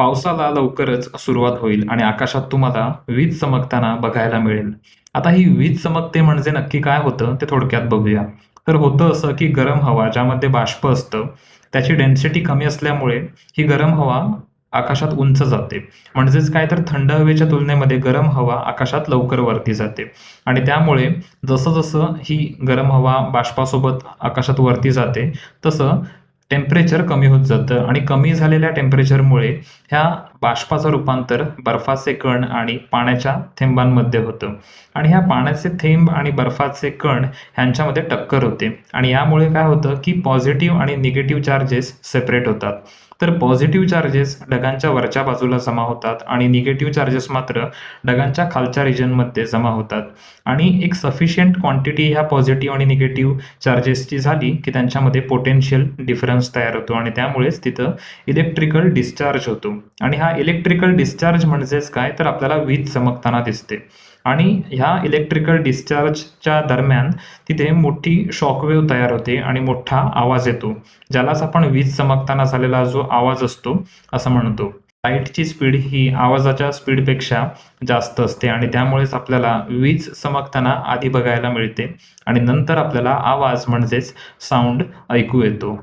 पावसाला लवकरच सुरुवात होईल आणि आकाशात तुम्हाला वीज चमकताना बघायला मिळेल. आता ही वीज चमकते म्हणजे नक्की काय होतं ते थोडक्यात बघूया. तर होतं असं की गरम हवा ज्यामध्ये बाष्प असतं त्याची डेन्सिटी कमी असल्यामुळे ही गरम हवा आकाशात उंच जाते. म्हणजेच काय तर थंड हवेच्या तुलनेमध्ये गरम हवा आकाशात लवकर वरती जाते. आणि त्यामुळे जसं जसं ही गरम हवा बाष्पासोबत आकाशात वरती जाते तसं टेम्परेचर कमी होत जातं आणि कमी झालेल्या टेम्परेचरमुळे ह्या बाष्पाचं रूपांतर बर्फाचे कण आणि पाण्याच्या थेंबांमध्ये होतं. आणि ह्या पाण्याचे थेंब आणि बर्फाचे कण ह्यांच्यामध्ये टक्कर होते. आणि यामुळे काय होतं की पॉझिटिव्ह आणि निगेटिव्ह चार्जेस सेपरेट होतात. तर पॉझिटिव्ह चार्जेस ढगांच्या वरच्या बाजूला जमा होतात आणि निगेटिव्ह चार्जेस मात्र ढगांच्या खालच्या रिजनमध्ये जमा होतात. आणि एक सफिशियंट क्वांटिटी ह्या पॉझिटिव्ह आणि निगेटिव्ह चार्जेसची झाली की त्यांच्यामध्ये पोटेन्शियल डिफरन्स तयार होतो आणि त्यामुळेच तिथं इलेक्ट्रिकल डिस्चार्ज होतो. आणि हा इलेक्ट्रिकल डिस्चार्ज म्हणजेच काय? तर आपल्याला वीज चमकताना दिसते. आणि ह्या इलेक्ट्रिकल डिस्चार्जच्या दरम्यान तिथे मोठी शॉकवेव तयार होते आणि मोठा आवाज येतो. ज्यालाच आपण वीज चमकताना झालेला जो आवाज असतो असं म्हणतो. लाईटची स्पीड ही आवाजाच्या स्पीडपेक्षा जास्त असते आणि त्यामुळेच आपल्याला वीज चमकताना आधी बघायला मिळते आणि नंतर आपल्याला आवाज म्हणजेच साऊंड ऐकू येतो.